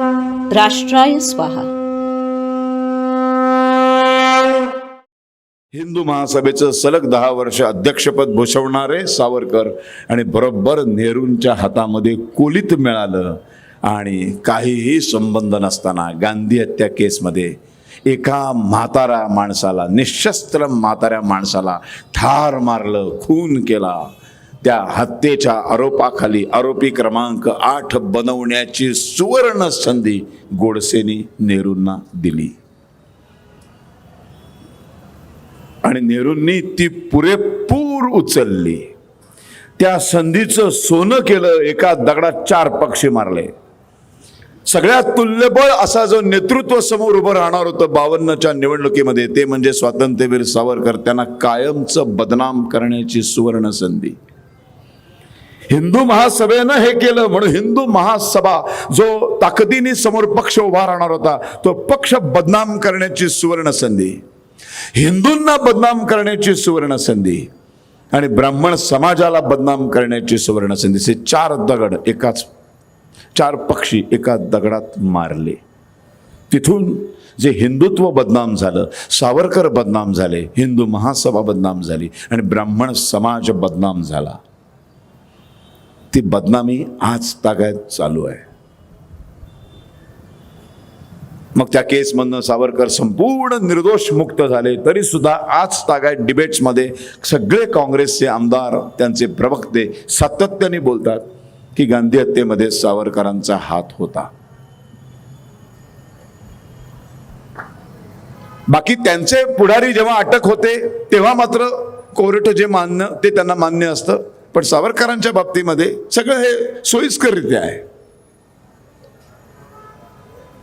राष्ट्राय स्वाहा. हिंदू महासभेचं सलग दहा वर्ष अध्यक्षपद भूषवणारे सावरकर आणि बरोबर नेहरूंच्या हातामध्ये कोलीत मिळालं आणि काहीही संबंध नसताना गांधी हत्या केसमध्ये एका म्हातारा माणसाला निशस्त्र म्हाताऱ्या माणसाला ठार मारलं खून केला. त्या हत्येच्या आरोपाखाली आरोपी क्रमांक आठ बनवण्याची सुवर्ण संधी गोडसेनी नेहरूंना दिली. आणि नेहरूंनी ती पुरेपूर उचलली. त्या संधीचं सोनं केलं एका दगडात चार पक्षी मारले. सगळ्यात तुल्यबळ असा जो नेतृत्व समोर उभं राहणार होतं बावन्नच्या निवडणुकीमध्ये ते म्हणजे स्वातंत्र्यवीर सावरकर. त्यांना कायमचं बदनाम करण्याची सुवर्ण संधी. हिंदू महासभेनं हे केलं म्हणून हिंदू महासभा जो ताकदीने समोर पक्ष उभा राहणार होता तो पक्ष बदनाम करण्याची सुवर्ण संधी. हिंदूंना बदनाम करण्याची सुवर्ण संधी आणि ब्राह्मण समाजाला बदनाम करण्याची सुवर्ण संधी. असे चार दगड एकाच चार पक्षी एका दगडात मारले. तिथून जे हिंदुत्व बदनाम झालं सावरकर बदनाम झाले हिंदू महासभा बदनाम झाली आणि ब्राह्मण समाज बदनाम झाला. ती बदनामी आज तागायत चालू आहे. मग त्या केसमधनं सावरकर संपूर्ण निर्दोष मुक्त झाले तरी सुद्धा आज तागायत डिबेट्समध्ये सगळे काँग्रेसचे आमदार त्यांचे प्रवक्ते सातत्याने बोलतात की गांधी हत्येमध्ये सावरकरांचा हात होता. बाकी त्यांचे पुढारी जेव्हा अटक होते तेव्हा मात्र कोर्ट जे मानणं ते त्यांना मान्य असतं. पण सावरकरांच्या बाबतीमध्ये सगळं हे सोयीस्कररित्या आहे.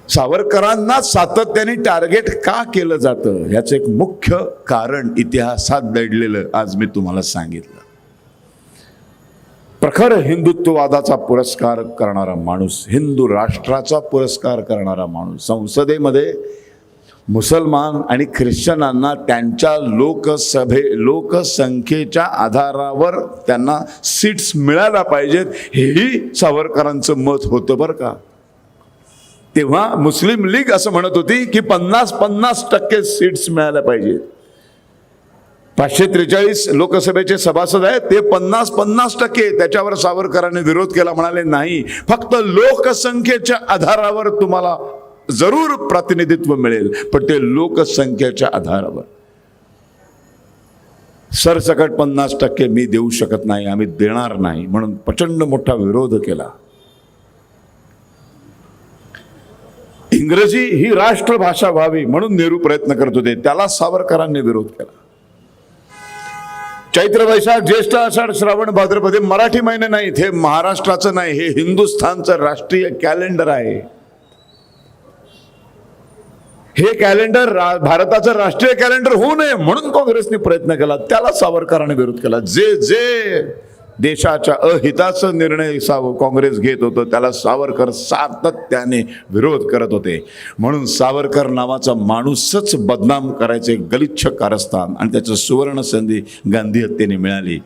सावरकरांना सातत्याने टार्गेट का केलं जातं ह्याचं एक मुख्य कारण इतिहासात दडलेलं आज मी तुम्हाला सांगितलं. प्रखर हिंदुत्ववादाचा पुरस्कार करणारा माणूस हिंदू राष्ट्राचा पुरस्कार करणारा माणूस संसदेमध्ये मुसलमान आणि ख्रिश्चनांना त्यांच्या लोकसभे लोकसंख्येच्या आधारावर त्यांना सीट्स मिळायला पाहिजेत हेही सावरकरांचं मत होतं बरं का. तेव्हा मुस्लिम लीग असं म्हणत होती की पन्नास पन्नास टक्के सीट्स मिळायला पाहिजेत. पाचशे त्रेचाळीस लोकसभेचे सभासद आहेत ते पन्नास पन्नास टक्के त्याच्यावर सावरकरांनी विरोध केला म्हणाले नाही. फक्त लोकसंख्येच्या आधारावर तुम्हाला जरूर प्रतिनिधित्व मिळेल पण ते लोकसंख्येच्या आधारावर. सरसकट पन्नास टक्के मी देऊ शकत नाही आम्ही देणार नाही म्हणून प्रचंड मोठा विरोध केला. इंग्रजी ही राष्ट्रभाषा व्हावी म्हणून नेहरू प्रयत्न करत होते त्याला सावरकरांनी विरोध केला. चैत्र वैशाख ज्येष्ठ आषाढ श्रावण भाद्रपदे मराठी महिने नाहीत हे महाराष्ट्राचं नाही हे हिंदुस्थानचं राष्ट्रीय कॅलेंडर आहे. हे कॅलेंडर रा- भारताचं राष्ट्रीय कॅलेंडर होऊ नये म्हणून काँग्रेसने प्रयत्न केला. त्याला सावरकरांनी विरोध केला. जे जे देशाच्या अहिताचा निर्णय साव काँग्रेस घेत होतं त्याला सावरकर सातत्याने विरोध करत होते. म्हणून सावरकर नावाचा माणूसच बदनाम करायचे गलिच्छ कारस्थान आणि त्याचं सुवर्ण संधी गांधी हत्येने मिळाली.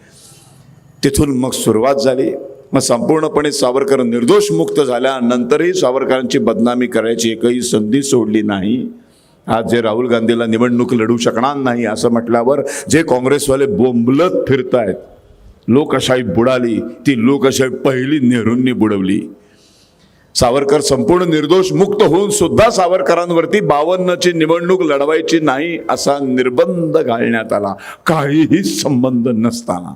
तिथून मग सुरुवात झाली. मग संपूर्णपणे सावरकर निर्दोष मुक्त झाल्यानंतरही सावरकरांची बदनामी करायची एकही संधी सोडली नाही. आज जे राहुल गांधीला निवडणूक लढू शकणार नाही असं म्हटल्यावर जे काँग्रेसवाले बोंबलत फिरतायत लोकशाही बुडाली ती लोकशाही पहिली नेहरूंनी बुडवली. सावरकर संपूर्ण निर्दोष मुक्त होऊन सुद्धा सावरकरांवरती बावन्नची निवडणूक लढवायची नाही असा निर्बंध घालण्यात आला. काहीही संबंध नसताना.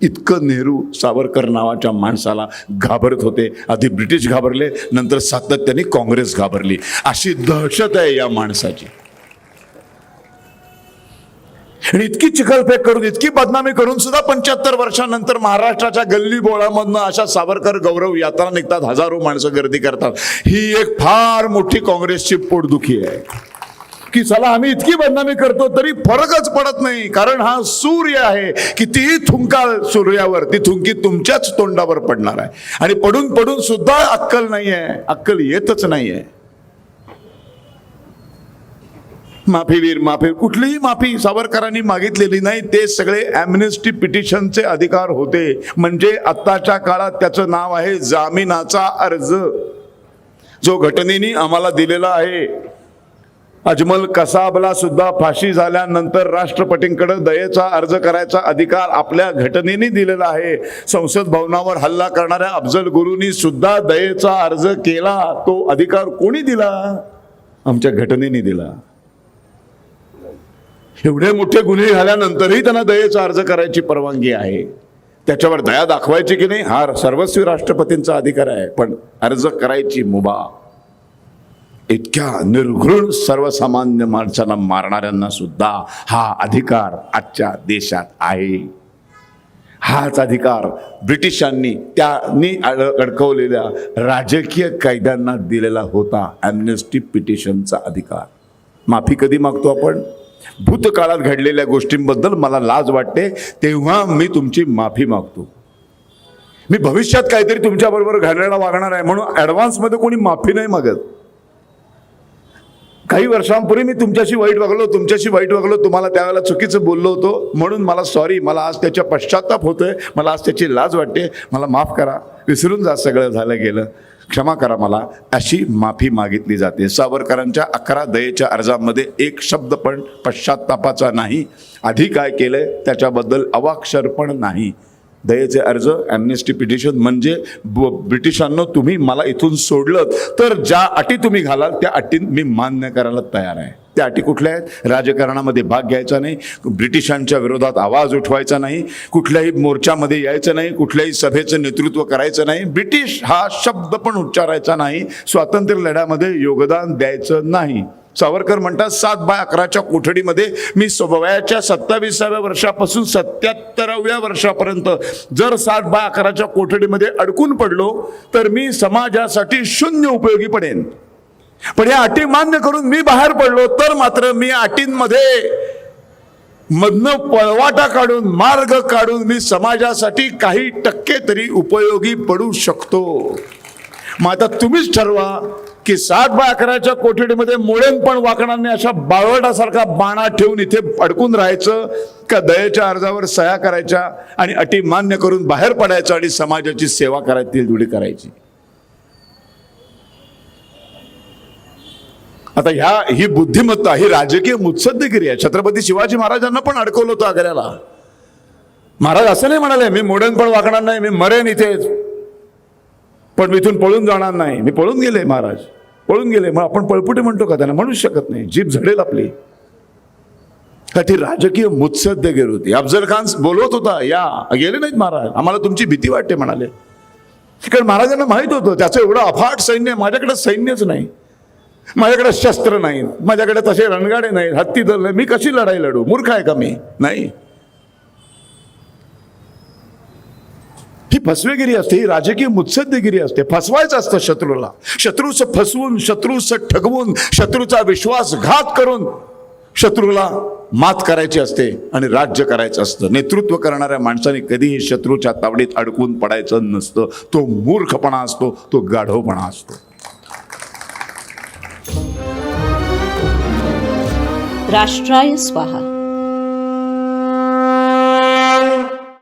इतकं नेहरू सावरकर नावाच्या माणसाला घाबरत होते. आधी ब्रिटिश घाबरले नंतर सातत्याने काँग्रेस घाबरली. अशी दहशत आहे या माणसाची. आणि इतकी चिखलफेक करून इतकी बदनामी करून सुद्धा पंच्याहत्तर वर्षानंतर महाराष्ट्राच्या गल्ली बोळामधनं अशा सावरकर गौरव यात्रा निघतात. हजारो माणसं गर्दी करतात. ही एक फार मोठी काँग्रेसची पोटदुखी आहे. की चला आम्ही इतकी बदनामी करतो तरी फरकच पडत नाही. कारण हा सूर्य आहे कितीही थुंका सूर्यावर ती थुंकी तुमच्याच तोंडावर पडणार आहे. आणि पडून पडून सुद्धा अक्कल नाही आहे अक्कल येतच नाही आहे माफीवीर माफी कुठलीही माफी सावरकरांनी मागितलेली नाही ते सगळे ॲम्नेस्टी पिटिशनचे अधिकार होते. म्हणजे आत्ताच्या काळात त्याचं नाव आहे जामिनाचा अर्ज. जो घटनेने आम्हाला दिलेला आहे. अजमल कसाबला सुद्धा फाशी झाल्यानंतर राष्ट्रपतींकडे दयेचा अर्ज करायचा अधिकार आपल्या घटनेने दिलेला आहे. संसद भवनावर हल्ला करणाऱ्या अफजल गुरुनी सुद्धा दयेचा अर्ज केला. तो अधिकार कोणी दिला? आमच्या घटनेने दिला. एवढे मोठे गुन्हे झाल्यानंतरही त्यांना दयेचा अर्ज करायची परवानगी आहे. त्याच्यावर दया दाखवायची की नाही? हा सर्वस्वी राष्ट्रपतींचा अधिकार आहे पण अर्ज करायची मुभा इतक्या निर्घृण सर्वसामान्य माणसाला मारणाऱ्यांना सुद्धा हा अधिकार आजच्या देशात आहे. हाच अधिकार ब्रिटिशांनी त्यांनी अड- अडकवलेल्या राजकीय कायद्यांना दिलेला होता. ॲम्नेस्टी पिटिशनचा अधिकार. माफी कधी मागतो आपण? भूतकाळात घडलेल्या गोष्टींबद्दल मला लाज वाटते तेव्हा मी तुमची माफी मागतो. मी भविष्यात काहीतरी तुमच्याबरोबर घडलेला वागणार आहे म्हणून ॲडव्हान्समध्ये कोणी माफी नाही मागत. काही वर्षांपूर्वी मी तुमच्याशी वाईट वागलो तुमच्याशी वाईट वागलो तुम्हाला त्यावेळेला चुकीचं बोललो होतो. म्हणून मला सॉरी मला आज त्याच्या पश्चाताप होतोय मला आज त्याची लाज वाटते. मला माफ करा विसरून जा सगळं झालं गेलं. क्षमा करा मला अशी माफी मागितली जाते. सावरकरांच्या अकरा दयेच्या अर्जामध्ये एक शब्द पण पश्चातापाचा नाही. आधी काय केलंय त्याच्याबद्दल अवाक्षर पण नाही. दयेचे अर्ज ॲम्नेस्टी पिटिशन म्हणजे ब- ब्रिटिशांनो तुम्ही मला इथून सोडलं तर ज्या अटी तुम्ही घालाल त्या अटी मी मान्य करायला तयार आहे. त्या अटी कुठल्या आहेत? राजकारणामध्ये भाग घ्यायचा नाही ब्रिटिशांच्या विरोधात आवाज उठवायचा नाही कुठल्याही मोर्चामध्ये यायचं नाही कुठल्याही सभेचं नेतृत्व करायचं नाही. ब्रिटिश हा शब्द पण उच्चारायचा नाही. स्वातंत्र्य लढ्यामध्ये योगदान द्यायचं नाही. सावरकर म्हणतात सात बाय अकराच्या कोठडीमध्ये मी स- वयाच्या सत्तावीसाव्या वर्षापासून सत्याहत्तराव्या वर्षापर्यंत जर सात बाय अकराच्या कोठडीमध्ये अडकून पडलो तर मी समाजासाठी शून्य उपयोगी पडेन. पण या अटी मान्य करून मी बाहेर पडलो तर मात्र मी अटींमध्ये मधनं पळवाटा काढून मार्ग काढून मी समाजासाठी काही टक्के तरी उपयोगी पडू शकतो. मग आता तुम्हीच ठरवा की सात बाय अकराच्या कोठडीमध्ये मोळेन पण वाकणार नाही अशा बाळवटासारखा बाणा ठेवून इथे अडकून राहायचं का दयेच्या अर्जावर सह्या करायच्या आणि अटी मान्य करून बाहेर पडायचं आणि समाजाची सेवा करायची जुडी करायची. आता ह्या ही बुद्धिमत्ता ही राजकीय मुत्सद्देगिरी आहे. छत्रपती शिवाजी महाराजांना पण अडकवलं होतं आग्र्याला. महाराज असं नाही म्हणाले मी मोडेन पण वाकणार नाही मी मरेन इथेच. पण मी इथून पळून जाणार नाही. मी पळून गेले महाराज. पळून गेले. मग आपण पळपुटे म्हणतो का त्यांना? म्हणूच शकत नाही. जीभ झडेल आपली. का ती राजकीय मुत्सद्देगिरी होती. अफजल खान बोलवत होता या गेले नाहीत महाराज. आम्हाला तुमची भीती वाटते म्हणाले. कारण महाराजांना माहीत होतं त्याचं एवढं अफाट सैन्य माझ्याकडे सैन्यच नाही. माझ्याकडे शस्त्र नाही माझ्याकडे तसे रणगाडे नाहीत. हत्ती दल नाही. मी कशी लढाई लढू? मूर्ख आहे का मी? नाही. फसवेगिरी असते ही राजकीय मुत्सद्देगिरी असते. फसवायचं असतं शत्रूला. शत्रूचं फसवून शत्रूचं ठगवून शत्रूचा विश्वासघात करून शत्रूला मात करायची असते आणि राज्य करायचं असतं. नेतृत्व करणाऱ्या माणसाने कधीही शत्रूच्या तावडीत अडकून पडायचं नसतं. तो मूर्खपणा असतो तो गाढवपणा असतो. राष्ट्राय स्वाहा.